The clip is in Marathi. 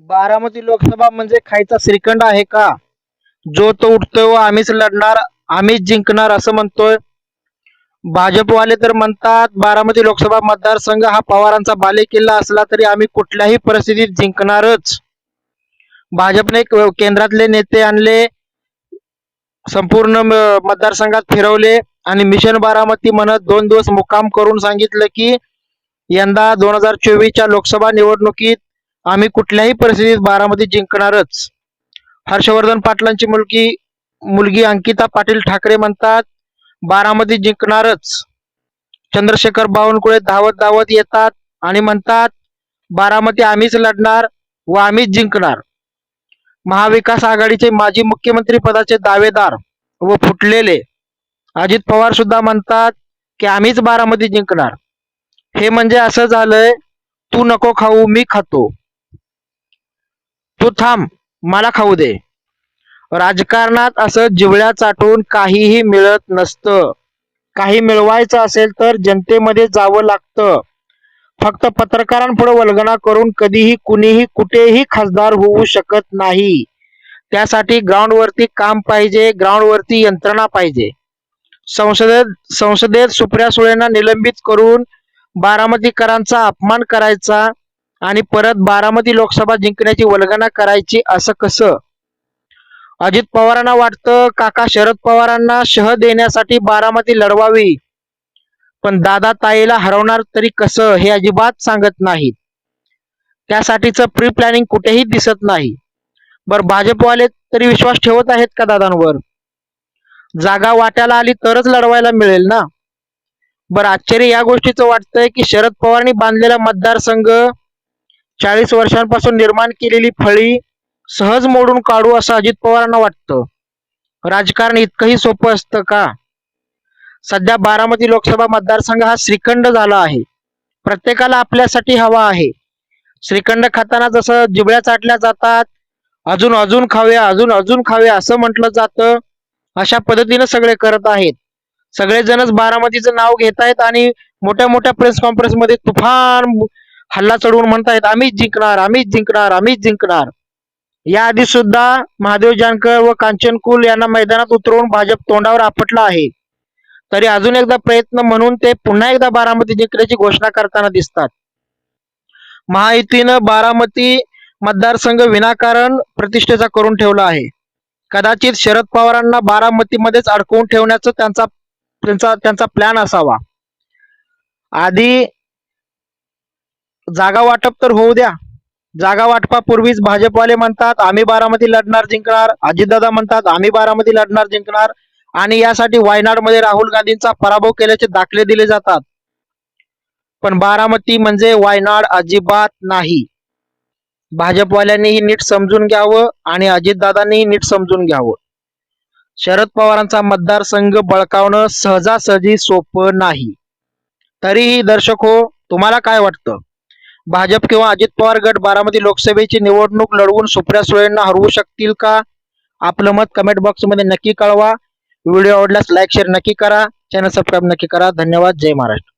बारामती लोकसभा म्हणजे खायचा श्रीखंड आहे का? जो तो उठतोय व आम्हीच लढणार आम्हीच जिंकणार असं म्हणतोय. भाजपवाले तर म्हणतात बारामती लोकसभा मतदारसंघ हा पवारांचा बालेकिल्ला असला तरी आम्ही कुठल्याही परिस्थितीत जिंकणारच. भाजपने केंद्रातले नेते आणले संपूर्ण म- मतदारसंघात फिरवले आणि मिशन बारामती म्हणत दोन दिवस मुक्काम करून सांगितलं की यंदा दोन हजार चोवीसच्या लोकसभा निवडणुकीत आम्ही कुठल्याही परिस्थितीत बारामती जिंकणारच. हर्षवर्धन पाटलांची मुलगी मुलगी अंकिता पाटील ठाकरे म्हणतात बारामती जिंकणारच. चंद्रशेखर बावनकुळे धावत धावत येतात आणि म्हणतात बारामती आम्हीच लढणार व आम्हीच जिंकणार. महाविकास आघाडीचे माजी मुख्यमंत्री पदाचे दावेदार व फुटलेले अजित पवार सुद्धा म्हणतात की आम्हीच बारामती जिंकणार. हे म्हणजे असं झालंय तू नको खाऊ मी खातो. तू थांब मला खाऊ दे. राजकारणात असं जिवळ्या चाटून काहीही मिळत नसतं. काही मिळवायचं असेल तर जनतेमध्ये जावं लागतं. फक्त पत्रकारांपुढे वल्गना करून कधीही कुणीही कुठेही खासदार होऊ शकत नाही. त्यासाठी ग्राउंडवरती काम पाहिजे ग्राउंडवरती यंत्रणा पाहिजे. संसदेत संसदेत सुप्रिया सुळेंना निलंबित करून बारामतीकरांचा अपमान करायचा आणि परत बारामती लोकसभा जिंकण्याची वल्गना करायची असं कसं? अजित पवारांना वाटतं काका शरद पवारांना शह देण्यासाठी बारामती लढवावी. पण दादा ताईला हरवणार तरी कसं हे अजिबात सांगत नाहीत. त्यासाठीचं प्री प्लॅनिंग कुठेही दिसत नाही. बर भाजपवाले तरी विश्वास ठेवत आहेत का दादांवर? जागा वाट्याला आली तरच लढवायला मिळेल ना? बरं आश्चर्य या गोष्टीचं वाटतंय की शरद पवारांनी बांधलेला मतदारसंघ चाळीस वर्षांपासून निर्माण केलेली फळी सहज मोडून काढू असं अजित पवारांना वाटतं. राजकारण इतकंही सोपं असतं का? सध्या बारामती लोकसभा मतदारसंघ हा श्रीखंड झाला आहे. प्रत्येकाला आपल्यासाठी हवा आहे. श्रीखंड खाताना जसं जिबळ्या चाटल्या जातात अजून अजून खाऊया अजून अजून खाऊया असं म्हटलं जातं अशा पद्धतीनं सगळे करत आहेत. सगळेजणच बारामतीचं नाव घेत आहेत आणि मोठ्या मोठ्या प्रेस कॉन्फरन्समध्ये तुफान हल्ला चढवून म्हणतायत आम्हीच जिंकणार आम्हीच जिंकणार आम्हीच जिंकणार. याआधी सुद्धा महादेव जानकर व कांचन कुल यांना मैदानात उतरवून भाजप तोंडावर आपटला आहे. तरी अजून एकदा प्रयत्न म्हणून ते पुन्हा एकदा बारामती जिंकण्याची घोषणा करताना दिसतात. महायुतीनं बारामती मतदारसंघ विनाकारण प्रतिष्ठेचा करून ठेवला आहे. कदाचित शरद पवारांना बारामतीमध्येच अडकवून ठेवण्याचा त्यांचा त्यांचा त्यांचा प्लॅन असावा. आधी जागा वाटप तर होऊ द्या. जागा वाटपापूर्वीच भाजपवाले म्हणतात आम्ही बारामती लढणार जिंकणार. अजितदादा म्हणतात आम्ही बारामती लढणार जिंकणार. आणि यासाठी वायनाडमध्ये राहुल गांधींचा पराभव केल्याचे दाखले दिले जातात. पण बारामती म्हणजे वायनाड अजिबात नाही. भाजपवाल्यांनीही नीट समजून घ्यावं आणि अजितदादांनीही नीट समजून घ्यावं. शरद पवारांचा मतदारसंघ बळकावणं सहजासहजी सोपं नाही. तरीही दर्शक हो तुम्हाला काय वाटतं? भाजप किंवा अजित पवार गट बारामती लोकसभेची निवडणूक लढवून सुप्रिया सुळेंना हरवू शकतील का? आपलं मत कमेंट बॉक्समध्ये नक्की कळवा. व्हिडिओ आवडल्यास लाईक शेअर नक्की करा. चॅनल सबस्क्राईब नक्की करा. धन्यवाद. जय महाराष्ट्र.